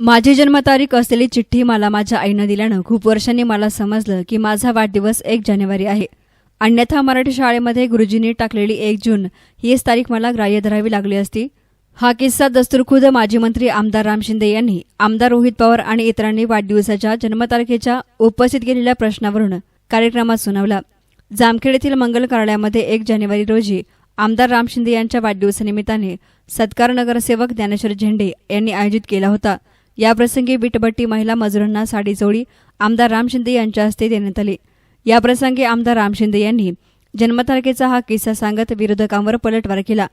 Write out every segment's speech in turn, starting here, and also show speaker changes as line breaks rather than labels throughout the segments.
माझी जन्मतारीख असलेली चिठ्ठी मला माझ्या आईनं दिल्यानं खूप वर्षांनी मला समजलं की माझा वाढदिवस एक जानेवारी आहे. अन्यथा मराठी शाळेमध्ये गुरुजींनी टाकलेली एक जून हीच तारीख मला ग्राह्य धरावी लागली असती. हा किस्सा दस्तुरखुद माजी मंत्री आमदार राम शिंदे यांनी आमदार रोहित पवार आणि इतरांनी वाढदिवसाच्या जन्मतारखेच्या उपस्थित केलेल्या प्रश्नावरून कार्यक्रमात सुनावला. जामखेड येथील मंगल कार्यालयामध्ये एक जानेवारी रोजी आमदार राम शिंदे यांच्या वाढदिवसानिमित्ताने सत्कार नगरसेवक ज्ञानेश्वर झेंडे यांनी आयोजित केला होता. याप्रसंगी विटभट्टी महिला मजुरांना साडी जोडी आमदार राम शिंदे यांच्या हस्ते देण्यात आली. याप्रसंगी आमदार राम शिंदे यांनी जन्मतारखेचा हा किस्सा सांगत विरोधकांवर पलटवार केला.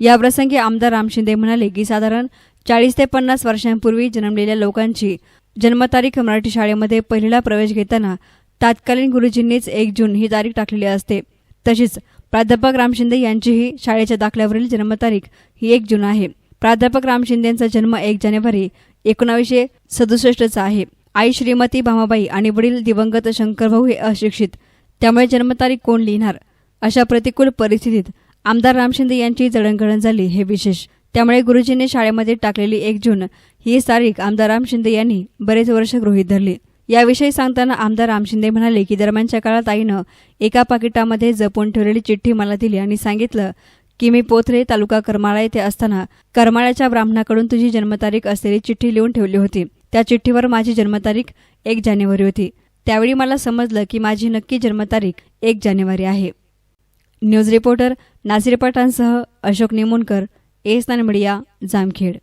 याप्रसंगी आमदार राम शिंदे म्हणाले की साधारण चाळीस ते पन्नास वर्षांपूर्वी जन्मलेल्या लोकांची जन्मतारीख मराठी शाळेमध्ये पहिला प्रवेश घेताना तात्कालीन गुरुजींनीच एक जून ही तारीख टाकलेली असते. तशीच प्राध्यापक राम शिंदे यांचीही शाळेच्या दाखल्यावरील जन्मतारीख ही एक जून आहे. प्राध्यापक राम शिंदेचा जन्म एक जानेवारी एकोणावीसशे सदुसष्टचा आहे. आई श्रीमती भामाबाई आणि वडील दिवंगत शंकरभाऊ हे अशिक्षित. त्यामुळे जन्मतारीख कोण लिहिणार? अशा प्रतिकूल परिस्थितीत आमदार राम शिंदे यांची जडणघडण झाली हे विशेष. त्यामुळे गुरुजींनी शाळेमध्ये टाकलेली एक जून ही तारीख आमदार राम शिंदे यांनी बरेच वर्ष गृहीत धरली. याविषयी सांगताना आमदार राम शिंदे म्हणाले की दरम्यानच्या काळात आईनं एका पाकिटामध्ये जपून ठेवलेली चिठ्ठी मला दिली आणि सांगितलं की मी पोथरे तालुका करमाळा येथे असताना करमाळ्याच्या ब्राह्मणाकडून तुझी जन्मतारीख असलेली चिठ्ठी लिहून ठेवली होती. त्या चिठ्ठीवर माझी जन्मतारीख एक जानेवारी होती. त्यावेळी मला समजलं की माझी नक्की जन्मतारीख एक जानेवारी आहे. न्यूज रिपोर्टर नासिर पठाणसह अशोक निमोणकर एस नान मीडिया जामखेड.